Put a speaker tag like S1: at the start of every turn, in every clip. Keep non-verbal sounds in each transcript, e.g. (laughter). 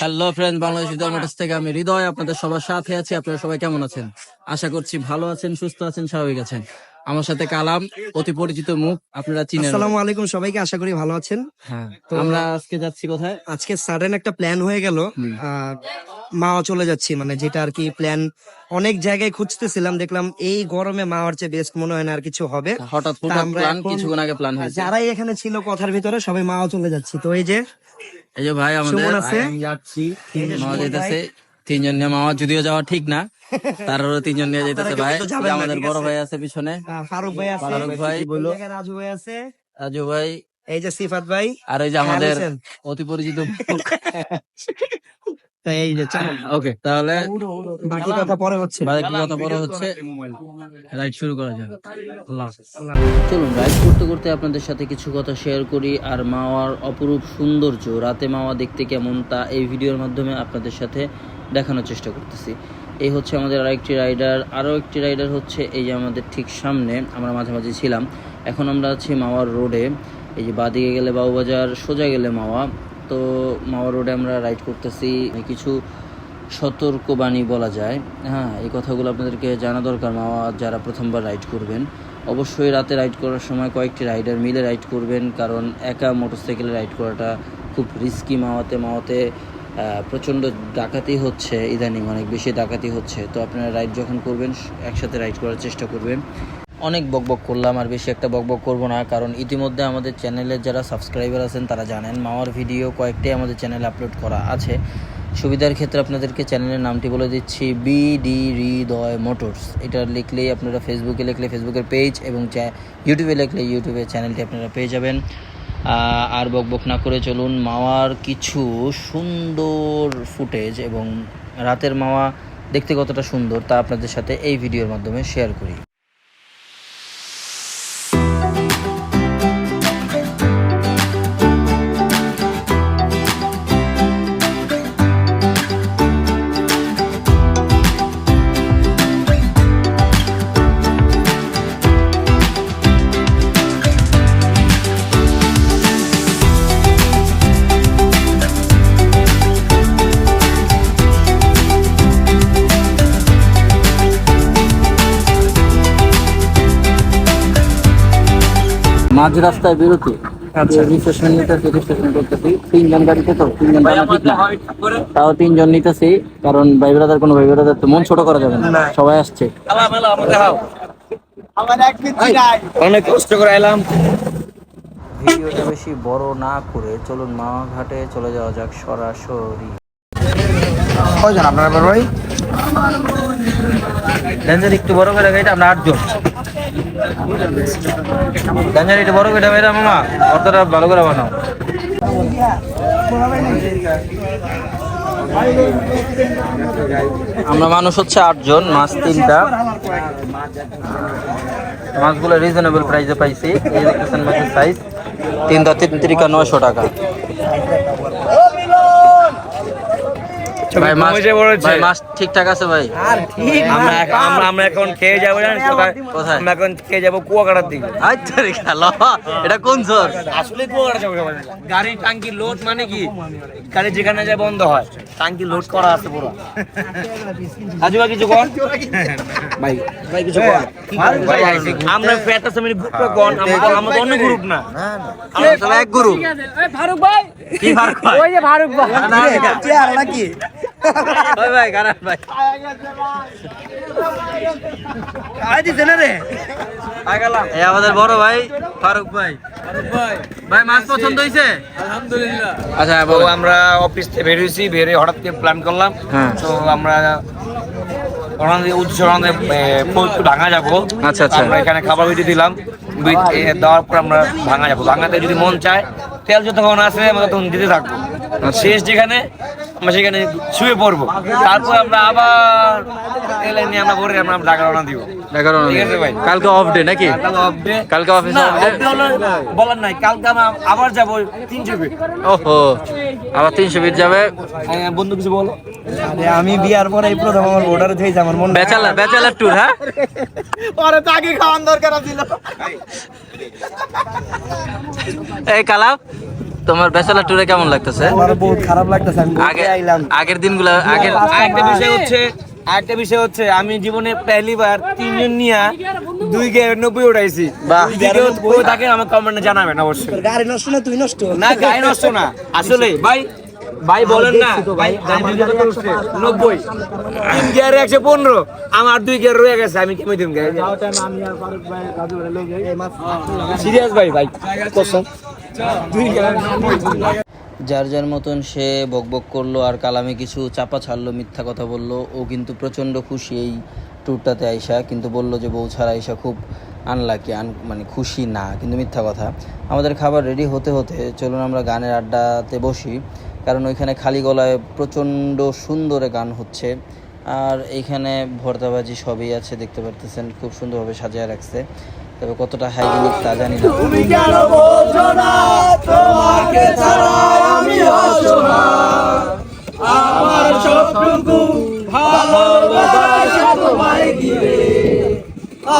S1: Hello friend Bangladesh motors থেকে আমি হৃদয় আপনাদের সবার সাথে আছি। আপনারা সবাই কেমন আছেন? আশা করছি ভালো আছেন সুস্থ আছেন স্বাভাবিক আছেন। আমার সাথে কালাম অতি পরিচিত মুখ আপনারা চিনেন।
S2: আসসালামু আলাইকুম সবাইকে আশা করি ভালো আছেন।
S1: হ্যাঁ তো আমরা আজকে যাচ্ছি কোথায়?
S2: আজকে সাডেন একটা প্ল্যান হয়ে গেল। মাওয়া চলে যাচ্ছি মানে যেটা আর কি প্ল্যান অনেক জায়গায় খুঁজতেছিলাম দেখলাম এই গরমে মাওয়ার চেয়ে বেস্ট মনে হয় না আর কিছু হবে।
S1: হঠাৎ প্ল্যান কিছুক্ষণ আগে প্ল্যান হয়েছে।
S2: যারাই এখানে ছিল কথার ভিতরে সবাই মাওয়া চলে যাচ্ছি। তো এই যে
S1: এই যে ভাই আমাদের যাচ্ছি। মামা যেতেছে তিনজন নিয়ে মামা যদিও যাওয়া ঠিক না তারপরে তিনজন নিয়ে যেতেছে ভাই। আমাদের বড় ভাই আছে পিছনে।
S2: ফারুক ভাই আছে।
S1: ফারুক ভাই।
S2: বলো রাজু ভাই আছে।
S1: রাজু ভাই।
S2: এই যে সিফাত ভাই।
S1: আর এই যে আমাদের অতি পরিচিত (laughs)
S2: এই যে
S1: ওকে (laughs) তাহলে
S2: বাকি কথা পরে হচ্ছে।
S1: বাকি কথা বড় হচ্ছে। রাইড শুরু করা যাক। চলুন রাইড করতে করতে আপনাদের সাথে কিছু কথা শেয়ার করি। আর মাওয়ার অপরূপ সৌন্দর্য রাতে মাওয়া দেখতে কেমন তা এই ভিডিওর মাধ্যমে আপনাদের সাথে দেখানোর চেষ্টা করতেছি। এই হচ্ছে আমাদের আরেকটি রাইডার আরও একটি রাইডার হচ্ছে এই যে আমাদের ঠিক সামনে আমরা মাঝে মাঝে ছিলাম। এখন আমরা আছি মাওয়ার রোডে এই যে বাদিকে গেলে বাবুবাজার সোজা গেলে মাওয়া। তো মাওয়া রোডে আমরা রাইড করতেছি। কিছু সতর্কবাণী বলা যায়। হ্যাঁ এই কথাগুলো আপনাদেরকে জানা দরকার মাওয়া যারা প্রথমবার রাইড করবেন। অবশ্যই রাতে রাইড করার সময় কয়েকটি রাইডার মিলে রাইড করবেন, কারণ একা মোটরসাইকেলে রাইড করাটা খুব রিস্কি মাওয়াতে মাওয়াতে প্রচণ্ড ডাকাতি হচ্ছে ইদানিং, অনেক বেশি ডাকাতি হচ্ছে। তো আপনারা রাইড যখন করবেন, একসাথে রাইড করার চেষ্টা করবেন। অনেক বকবক করলাম, আর বেশি একটা বকবক করব না, কারণ ইতিমধ্যে আমাদের চ্যানেলের যারা সাবস্ক্রাইবার আছেন তারা জানেন মাওয়ার ভিডিও কয়েকটাই আমাদের চ্যানেলে আপলোড করা আছে। সুবিধার ক্ষেত্রে আপনাদেরকে চ্যানেলের নামটি বলে দিচ্ছি বিডি হৃদয় মোটরস। এটা লিখলেই আপনারা ফেসবুকে লিখলে ফেসবুকের পেজ এবং ইউটিউবে লিখলে ইউটিউবের চ্যানেলটি আপনারা পেয়ে যাবেন। আর বকবক না করে চলুন মাওয়ার কিছু সুন্দর ফুটেজ এবং রাতের মাওয়া দেখতে কতটা সুন্দর তা আপনাদের সাথে এই ভিডিওর মাধ্যমে শেয়ার করি। মাঝ রাস্তায় বেরোতে
S2: আচ্ছা।
S1: রেজিস্ট্রেশন নিতেছি রেজিস্ট্রেশন করতেছি তিনজন গাড়িতে তো তিনজন টানা ঠিক না তাও তিনজন নিতেছি কারণ ভাই ব্রাদার কোনো ভাই ব্রাদার তো মন ছোট করা যাবে না। সবাই আসছে।
S2: অনেক কষ্ট করে এলাম।
S1: ভিডিওটা বেশি বড় না করে চলুন মামা ঘাটে চলে যাওয়া যাক সরাসরি।
S2: কয়জন আপনারা বড় ভাই?
S1: একটু বড় করে গাড়িটা আমরা আটজন। ডেঞ্জার একটু বড় করে ভাইরা মামা, অতটা ভালো করে বানাও। আমরা মানুষ হচ্ছে আটজন, মাছ তিনটা। মাছগুলো রিজনেবল প্রাইসে পাইছি, এই দেখতেছেন সাইজ তিনটা তিন তিরিকা নয়শো টাকা। ভাই মাছ ভাই মাছ ঠিকঠাক আছে ভাই?
S3: আমরা এখন- আমরা আমরা আমরা এখন খেয়ে যাব জানিস কোথায়? আমরা এখন খেয়ে যাব কুয়াকাটার দিকে।
S1: আচ্ছা রে খেলো এটা কোন সোর
S3: আসলে কুয়াকাটা যাব মিলে। টাঙ্কি লোড মানে কি? গাড়ি যেখানে যায় বন্ধ হয়। টাঙ্কি লোড করা আছে পুরো। রাজু ভাই কিছু কর? ভাই ভাই কিছু কর। ভাই, আমরা পেটা সামনে গ্রুপ কোন আমরা তো- আমরা অন্য গ্রুপ না।
S1: আমরা সবাই এক গুরু কি ফারুক ভাই? ওই যে ফারুক ভাই।
S2: নাকি?
S1: ওই ভাই ভাই
S2: আই দিছে না রে।
S1: এই আমাদের বড় ভাই ফারুক ভাই। ভাই মাছ পছন্দ হইছে? আলহামদুলিল্লাহ। আচ্ছা
S3: তো আমরা অফিস থেকে বেরিয়েছি বেরিয়ে হঠাৎ করে প্ল্যান করলাম।
S1: হ্যাঁ।
S3: তো আমরা ফৌজপুর ভাঙা যাব।
S1: আচ্ছা, আচ্ছা।
S3: আমরা এখানে খাবার বিটি দিলাম। দেওয়ার পর আমরা ভাঙা যাব। ভাঙাতে যদি মন চায় তেল যতক্ষণ আসে আমরা তখন দিতে থাকব। শেষ যেখানে আমরা সেখানে শুয়ে পড়ব। তারপর আমরা আবার তেল নিয়ে আমরা ভরে আমরা ঢাকা রওনা দিব।
S1: এগারো
S3: ঠিক আছে ভাই।
S1: কালকে অফ ডে নাকি?
S3: কালকে off day।
S1: কালকে অফিস
S3: হলো বলার নাই। কালকে আমরা আবার যাব তিনশো ফিট
S1: ওহো আবার তিনশো ফিট যাবে?
S3: হ্যাঁ, বন্ধু কিছু বলো।
S2: আরে আমি বিয়ার পরে এই প্রথম আমার ভোটারে থইছে আমার মন
S1: ব্যাচেলার ব্যাচেলার ট্যুর হ্যাঁ?
S2: পরে তো আগে খাওয়ান দরকার ছিল
S1: এই কালাম তোমার ব্যাচেলার ট্যুরে কেমন লাগতেছে?
S2: বহুত খারাপ লাগতেছে
S1: আগে
S2: আইলাম।
S1: আগের দিনগুলো আগের
S3: বিষয় হচ্ছে আরেকটা বিষয় হচ্ছে আমি জীবনে পেহলিবার তিনজন নিয়ে দুই গেয়ে নব্বই উঠাইছি। থাকে আমার কমেন্টে জানাবেন অবশ্যই।
S2: গাড়ি নষ্ট না তুই নষ্ট?
S3: না গাড়ি নষ্ট না। আসলে ভাই ভাই বলেন না পনেরো। আমার দুই গেছে আমি সিরিয়াস ভাই ভাই
S1: যার যার মতন সে বকবক করল আর কালামে কিছু চাপা ছাড়লো, মিথ্যা কথা বলল, ও কিন্তু প্রচণ্ড খুশি এই ট্যুরটাতে আইসা, কিন্তু বলল যে, বউ ছাড়া আইসা খুব আনলাকি আন মানে খুশি না, কিন্তু মিথ্যা কথা। আমাদের খাবার রেডি হতে হতে চলুন আমরা গানের আড্ডাতে বসি, কারণ ওইখানে খালি গলায় প্রচণ্ড সুন্দরে গান হচ্ছে। আর এইখানে ভর্তাবাজি সবই আছে, দেখতে পারতেছেন, খুব সুন্দরভাবে সাজিয়ে রাখছে। তবে কতটা হাইজেনিক তা জানি না। তুমি কেন বোঝো না? তোমাকে ছাড়া
S4: আমি অসহায় আমার
S1: সবটুকু
S4: ভালোবাসা
S1: তোমায়
S4: দিবে।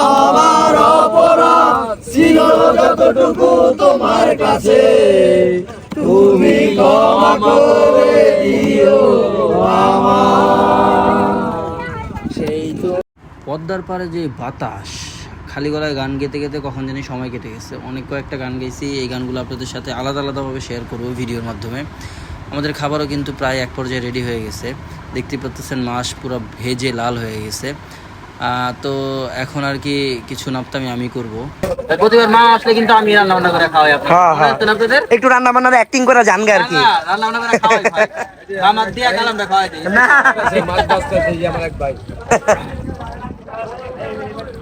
S4: আমার অপরাধ ছিল যতটুকু
S1: তোমার কাছে। তুমি ক্ষমা করে দিও আমার সেই তো পদ্মার পাড়ে যে বাতাস। খালি গলায় গান গেতে গেতে কখন জানি সময় কেটে গেছে। অনেক কয়েকটা গান গেছি এই গানগুলো আপনাদের সাথে আলাদা আলাদাভাবে শেয়ার করব ভিডিওর মাধ্যমে। আমাদের খাবারও কিন্তু প্রায় এক পর্যায়ে রেডি হয়ে গেছে। দেখতে পাচ্ছেন মাছ পুরো ভেজে লাল হয়ে গেছে। তো এখন আর কি কিছু নাপতামি আমি করব। প্রতিবার মা আসলে কিন্তু আমি রান্না বান্না করে খাওয়াই
S2: হ্যাঁ, হ্যাঁ।
S1: আপনাদের?
S2: একটু রান্না বান্নার অ্যাক্টিং করে জান গা আর কি।
S1: রান্না বান্না করে খাওয়াই আমার দিয়া কালামটা খাওয়াই দিই।
S2: না।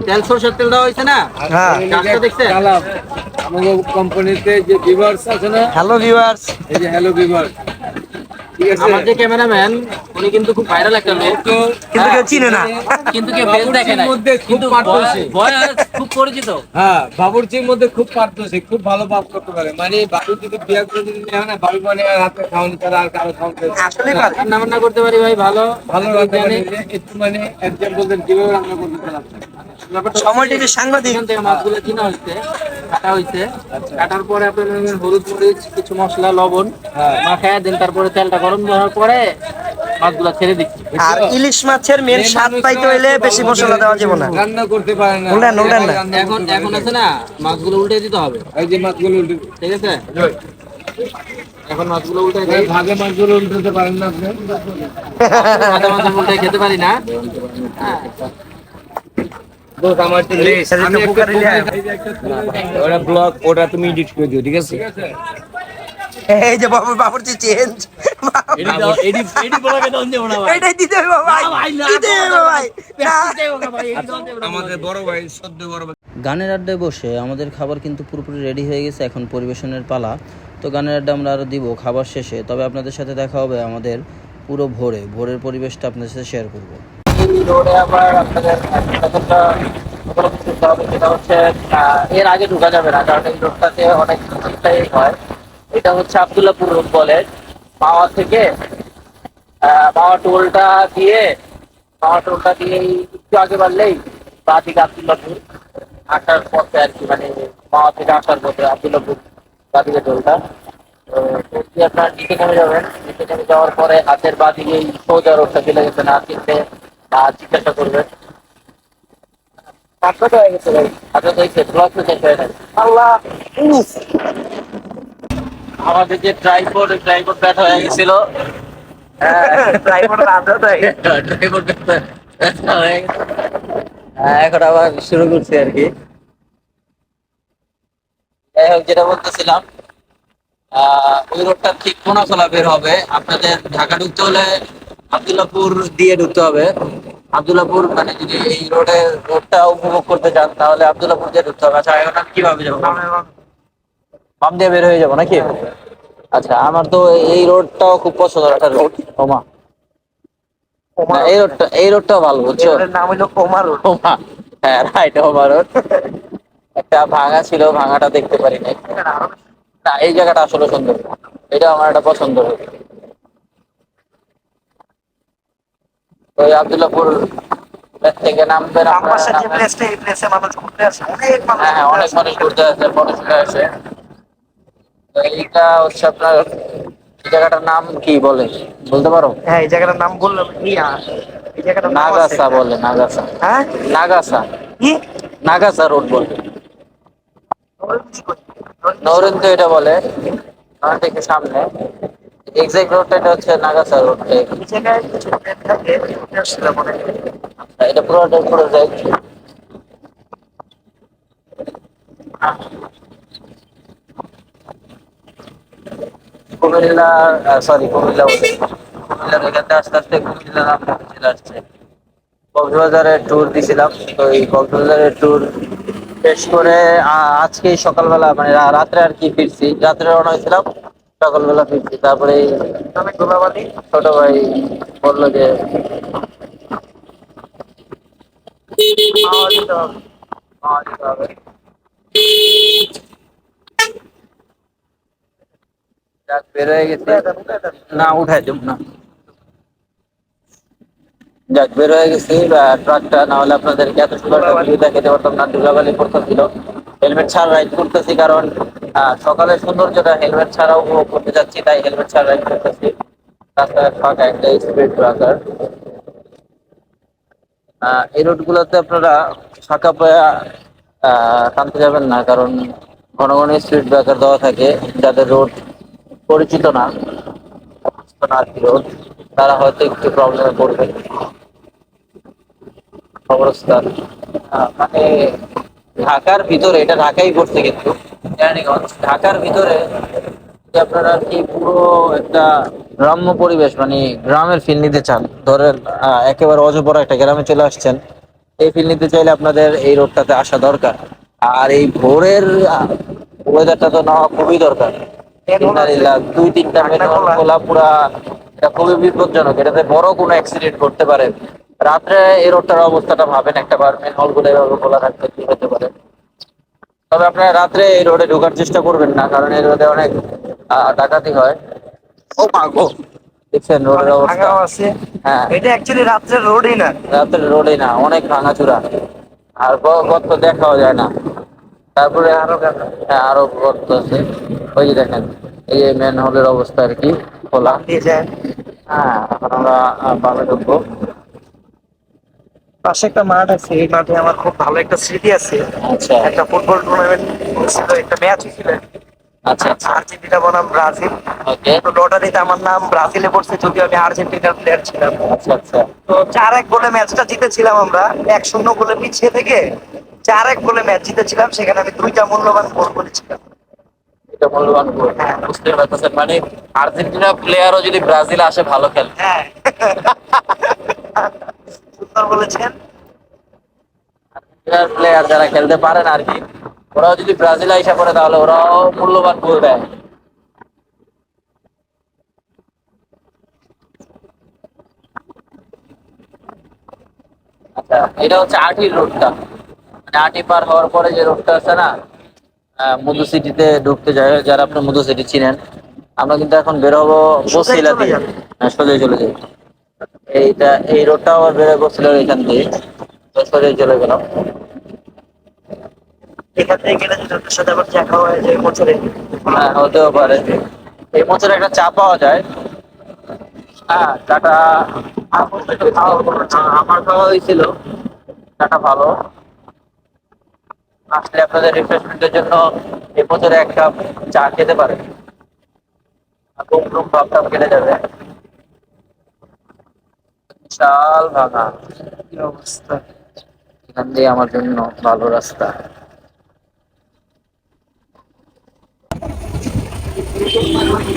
S1: তেল সরষের তেল দেওয়া হয়েছে না?
S2: হ্যাঁ।
S1: দেখছেন?
S5: আমাদের কোম্পানিতে যে ভিভার্স আছে না
S2: হ্যালো ভিউয়ার্স
S5: এই যে হ্যালো ভিভার্স
S1: আমার যে ক্যামেরাম্যান উনি কিন্তু খুব ভাইরাল একটা লোক।
S2: কিন্তু কেউ চিনে না।
S1: কিন্তু কেউ বেশ দেখে না
S5: মধ্যে খুব
S1: কিন্তু
S5: পারদর্শী।
S1: বয়স খুব পরিচিত।
S5: হ্যাঁ বাবুর্চির মধ্যে খুব পারদর্শী খুব ভালো ভাব করতে পারে। মানে বাবু যদি বিয়ে করে যদি নেওয়া না বাবু মানে আর হাতে খাওয়ানি ছাড়া আর কারও
S2: আসলে
S1: রান্না বান্না করতে পারি ভাই ভালো।
S5: ভালো পারে একটু মানে এক্সাম্পল দেন কীভাবে রান্না করতে পারে
S1: মাছগুলো কিনা হয়েছে কাটা হয়েছে। কাটার পরে আপনার হলুদ মরিচ কিছু মশলা লবণ মাখায় দেন তারপরে তেলটা গরম হওয়ার পরে মাছগুলো ছেড়ে দিচ্ছি।
S2: আর ইলিশ মাছের মেন স্বাদ পাইতে হইলে বেশি মশলা দেওয়া যাবে না।
S5: রান্না করতে পারে না।
S2: উল্টান, উল্টান না।
S1: এখন এখন আছে না মাছগুলো উল্টে দিতে হবে।
S5: এই যে মাছগুলো উল্টে
S1: ঠিক আছে? এখন মাছগুলো উল্টে দিই।
S5: ভাগে মাছগুলো উল্টাতে পারেন না আপনি?
S1: উল্টে খেতে পারি না।
S5: দোষ আমার তো লেস
S2: সেটা তো
S5: আমি একটা
S2: বুকারি লিয়া।
S3: ওটা ব্লগ ওটা তুমি এডিট করে দিও ঠিক আছে?
S2: এই যে বাবু বাবুর যে চেঞ্জ এটাই দিতে হবে ভাই। দিতে হবে ভাই। না।
S3: আমাদের বড় ভাই সদ্য বড় ভাই।
S1: গানের আড্ডায় বসে আমাদের খাবার কিন্তু পুরোপুরি রেডি হয়ে গেছে এখন পরিবেশনের পালা। তো গানের আড্ডা আমরা আরও দিব খাবার শেষে। তবে আপনাদের সাথে দেখা হবে আমাদের পুরো ভোরে। ভোরের পরিবেশটা আপনাদের সাথে শেয়ার করব। এর আগে ঢুকা যাবে না কারণ এই রোডটাতে অনেক হয়। এটা হচ্ছে আবদুল্লাপুর রোড বলে। মাওয়া থেকে মাওয়া টোলটা দিয়ে মাওয়া টোলটা দিয়ে একটু আগে বাড়লেই বা দিকে আবদুল্লাপুর। আসার পথে আর কি মানে মাওয়া থেকে আসার পথে আবদুল্লাপুর বা দিকে টোলটা। আপনার নিচে নেমে যাবেন নিচে নেমে যাওয়ার পরে হাতের বা দিকে সোজা রোডটা চলে গেছে না আহ, জিজ্ঞাসা করবেন আপনার হয়ে গেছে ভাই। আপনার হয়েছে ব্লক তো শেষ হয়ে গেছে।
S2: আল্লাহ
S1: আমাদের যে ট্রাইপড ট্রাইপড ব্যাট হয়ে গেছিল। হয়ে হ্যাঁ, এখন আবার শুরু করছি আর কি। যাই হোক যেটা বলতেছিলাম ওই রোডটা ঠিক কোনা চলা বের হবে? আপনাদের ঢাকা ঢুকতে হলে আবদুল্লাপুর দিয়ে ঢুকতে হবে। আবদুল্লাপুর মানে যদি এই রোডে রোডটা উপভোগ করতে চান তাহলে আবদুল্লাপুর দিয়ে ঢুকতে হবে। আচ্ছা এখন আমি কীভাবে যাব? বাম দিয়ে বের হয়ে যাব নাকি? আচ্ছা আমার তো এই রোডটাও খুব পছন্দ একটা রোড ওমা। এই রোডটা এই রোডটাও ভালো বুঝছ?
S2: নাম হইল কোমার
S1: ওমা হ্যাঁ রাইট ওমা রোড একটা ভাঙা ছিল ভাঙাটা দেখতে পারি নাই না এই জায়গাটা আসলে সুন্দর। এটা আমার একটা পছন্দ ওই আবদুল্লাপুর থেকে।
S2: প্লেসটা এই প্লেসে মানুষ ঘুরতে আসে। অনেক মানুষ
S1: হ্যাঁ অনেক। মানুষ ঘুরতে আসে ফটো আসে এইটা হচ্ছে আপনার এই জায়গাটার নাম কি বলে? বলতে পারো?
S2: হ্যাঁ এই জায়গাটার নাম বললাম ইয়া এই জায়গাটার
S1: নাগাসা বলে নাগাসা।
S2: হ্যাঁ?
S1: নাগাসা।
S2: কি?
S1: নাগাসা রোড বলে। নরেন তো এটা বলে। থেকে সামনে। এক্সাক্ট রোডটা হচ্ছে নাগাসা রোড
S2: মনে হয়।
S1: এটা পুরো যায় কুমিল্লা কুমিল্লা আস্তে আস্তে কুমিল্লা চলে আসছে। ট্যুর তো এই কক্সবাজারের ট্যুর শেষ করে আজকে সকালবেলা মানে রাত্রে আর কি ফিরছি। রাত্রে রওনা হয়েছিলাম। সকালবেলা ফিরছি তারপরে ছোট ভাই বলল যে হয়ে গেছে। না উঠাই দেব না। যাক বের হয়ে গেছি আহ, ট্রাকটা না হলে আপনাদেরকে এত সুন্দর দেখাতে পারতাম না দুলাবালি করতেছিল হেলমেট ছাড়া রাইড করতেছি কারণ সকালের সৌন্দর্যটা হেলমেট ছাড়াও উপভোগ করতে যাচ্ছি তাই হেলমেট ছাড়া রাইড করতেছি। রাস্তায় ফাঁকা একটা স্পিড ব্রেকার এই রোডগুলোতে আপনারা ফাঁকা পায়া টানতে যাবেন না কারণ ঘন ঘন স্পিড ব্রেকার দেওয়া থাকে। যাদের রোড পরিচিত না না রোড তারা হয়তো একটু প্রবলেমে পড়বে। আহ, মানে ঢাকার ভিতরে, এটা ঢাকাই পড়ছে কিন্তু ঢাকার ভিতরে আপনারা কি পুরো একটা গ্রাম্য পরিবেশ মানে গ্রামের ফিল নিতে চান, ধরেন একেবারে অজপরা একটা গ্রামে চলে আসছেন, এই ফিল নিতে চাইলে আপনাদের এই রোডটাতে আসা দরকার। আর এই ভোরের ওয়েদারটা তো নেওয়া খুবই দরকার। দুই তিনটা খোলা পুরা এটা খুবই বিপজ্জনক। এটাতে বড় কোনো অ্যাক্সিডেন্ট করতে পারে। রাত্রে এই রোডটার অবস্থাটা ভাবেন একটা বার মেনহোলগুলো এভাবে খোলা থাকতে কি হতে পারে? তবে আপনারা রাত্রে এই রোডে ঢোকার চেষ্টা করবেন না কারণ এই রোডে অনেক ডাকাতি হয়। ও মা গো! দেখছেন রোডের অবস্থা?
S2: আছে।
S1: হ্যাঁ।
S2: এটা অ্যাকচুয়ালি রাত্রের রোডই না।
S1: রাত্রে রোডে না অনেক ভাঙাচুরা। আর গ- গর্ত দেখাও যায় না। তারপরে আরও হ্যাঁ আরও গর্ত আছে। ওই যে দেখেন এই যে মেন হলের অবস্থা আর কি খোলা। হ্যাঁ এখন আমরা বামে ঢুকবো।
S2: পাশে একটা মাঠ আছে এই মাঠে আমার খুব ভালো একটা স্মৃতি আছে।
S1: আচ্ছা।
S2: একটা ফুটবল টুর্নামেন্ট ছিল একটা ম্যাচ ছিল
S1: আচ্ছা আচ্ছা।
S2: আর্জেন্টিনা বনাম ব্রাজিল।
S1: ওকে
S2: তো লটারিতে আমার নাম ব্রাজিলে পড়ছে যদিও আমি আর্জেন্টিনার প্লেয়ার ছিলাম।
S1: আচ্ছা আচ্ছা।
S2: তো চার এক গোলে ম্যাচটা জিতেছিলাম আমরা। এক শূন্য গোলে পিছিয়ে থেকে চার এক গোলে ম্যাচ জিতেছিলাম সেখানে আমি দুইটা মূল্যবান গোল করেছিলাম।
S1: এটা মূল্যবান গোল। বুঝতে পারতেছেন মানে আর্জেন্টিনা প্লেয়ারও যদি ব্রাজিল আসে ভালো খেলে
S2: হ্যাঁ। (laughs) সুন্দর বলেছেন?
S1: প্লেয়ার যারা খেলতে পারে না আর কি ওরাও যদি ব্রাজিল আইসা করে তাহলে ওরাও মূল্যবান গোল দেয়। আচ্ছা এটা হচ্ছে আটির রোডটা। মানে আটি পার হওয়ার পরে যে রোডটা আছে না মধু সিটিতে ঢুকতে যায় যারা আপনি মধু সিটি চিনেন আমরা কিন্তু এখন বের হব বসিলা দিয়ে। হ্যাঁ, সোজাই চলে যাই এইটা, এই রোডটা আবার বের হব এখান দিয়ে। চলে গেলাম।
S2: এখান থেকে গেলে হয়
S1: হ্যাঁ হতেও পারে। এই বছর একটা চা পাওয়া যায়। হ্যাঁ খাওয়া হয়েছিল। ভালো। আসলে আপনাদের রিফ্রেশমেন্টের জন্য এই কাপ চা খেতে পারে ঘুম ঘুম ভাবটা কেটে যাবে। বিশাল ভাঙা
S2: কি অবস্থা?
S1: এখান দিয়ে আমার জন্য ভালো রাস্তা।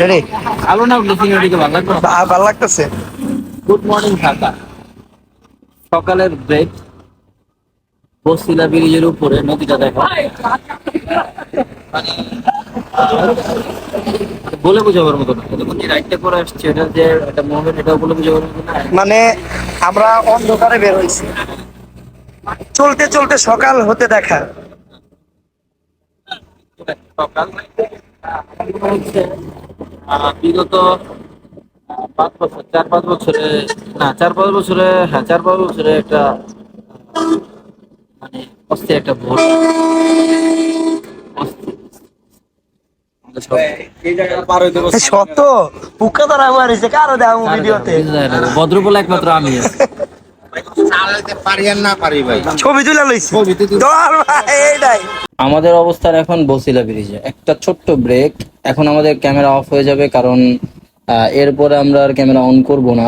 S2: রে
S1: ভালো না উঠলে সিনিয়রিকে ভালো লাগবে?
S2: ভালো লাগতেছে।
S1: Good morning Dhaka. সকালের ব্রেক বসিলা ব্রিজের উপরে নদীটা দেখো। বলে বোঝাবার মতো না। যখন যে রাইডটা করে আসছে এটা যে একটা মুভমেন্ট এটা বলে বোঝাবার মতো না।
S2: মানে আমরা অন্ধকারে বের হয়েছি। চলতে চলতে সকাল হতে দেখা।
S1: সকাল হচ্ছে, বিগত পাঁচ বছর চার পাঁচ বছরে না চার পাঁচ বছরে হ্যাঁ চার পাঁচ বছরে একটা মানে অস্থির একটা ভোট
S2: সত্য? পুকা ধরা মারিছে কারও ভিডিওতে?
S1: ভদ্রপল একমাত্র আমি আছি।
S5: পারি আর না পারি ভাই
S2: ছবি তুলে। লইছি ধর ভাই এইটাই
S1: আমাদের অবস্থান এখন বসিলা ব্রিজে। একটা ছোট্ট ব্রেক এখন আমাদের ক্যামেরা অফ হয়ে যাবে কারণ আহ, এরপরে আমরা আর ক্যামেরা অন করব না।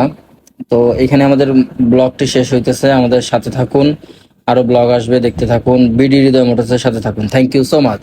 S1: তো এখানে আমাদের ব্লগটি শেষ হইতেছে। আমাদের সাথে থাকুন। আরও ব্লগ আসবে দেখতে থাকুন। বিডি হৃদয় মোটরসের সাথে থাকুন। Thank you so much